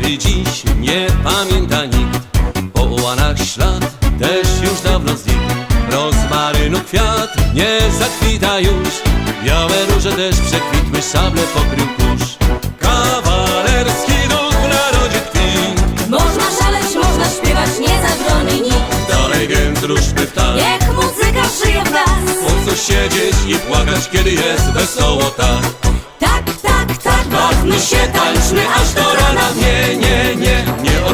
której dziś nie pamięta nikt. Po ułanach ślad też już dawno znikł. Rozmarynu kwiat nie zakwita już. Białe róże też przekwitły, szable pokrył kurz. Kawalerski duch w narodzie tkwi. Można szaleć, można śpiewać, nie zabroni nikt. Dalej więc ruszmy w tak. Niech muzyka żyje w nas Po co siedzieć i płakać, kiedy jest wesoło Tak,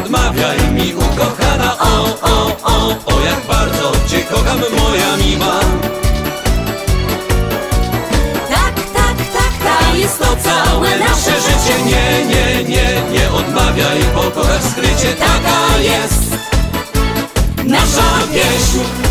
odmawiaj mi ukochana O, o, o, o jak bardzo Cię kocham moja miła. Tak, tak, tak, tak, jest to całe nasze życie. Nie, nie, nie, nie odmawiaj Pokochasz w skrycie, taka jest Nasza pieśń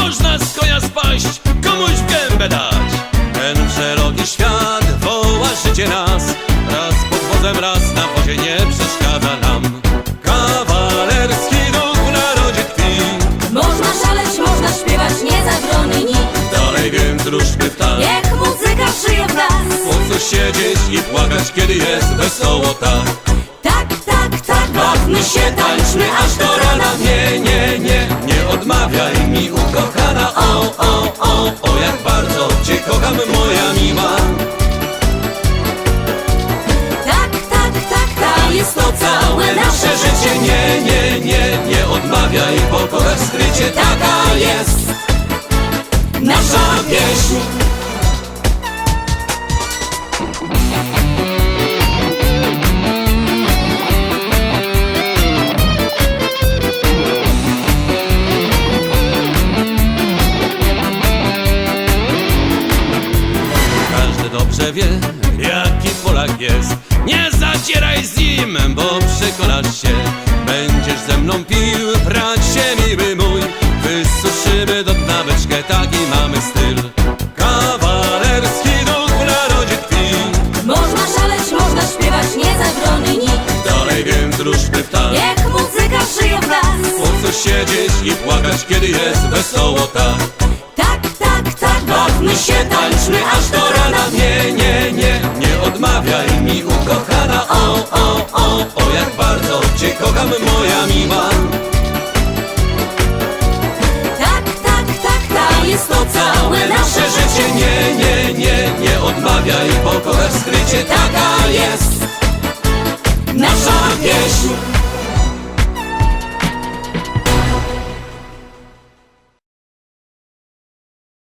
Można z konia spaść, komuś w gębę dać. Ten szeroki świat woła życie nas Raz pod wozem, raz na wozie nie przeszkadza nam. Kawalerski duch w narodzie tkwi. Można szaleć, można śpiewać, nie zabroni nikt. Dalej więc ruszmy w tak. Niech muzyka żyje w nas. Po co siedzieć i płakać, kiedy jest wesoło tak? Tak, tak, tak, bawmy się, tańczmy aż do rana. Nie, nie, nie odmawiaj mi ukochana O, o, o, o jak bardzo Cię kocham moja miła. Tak, tak, tak, tak, jest to całe nasze życie. Nie, nie, nie, nie odmawiaj Pokochasz w skrycie, taka jest dobrze wie, jaki Polak jest. Nie zacieraj z nim, bo przekonasz się. Będziesz ze mną pił, bracie miły mój. Wysuszymy do dna beczkę, taki mamy styl. Kawalerski duch w narodzie tkwi. Można szaleć, można śpiewać, nie zabroni nikt. Dalej więc ruszmy w tak. Niech muzyka żyje w nas Po co siedzieć i płakać, kiedy jest wesoło tak? Tak, tak, tak, bawmy się, nie odmawiaj Pokochasz w skrycie, taka jest Nasza pieśń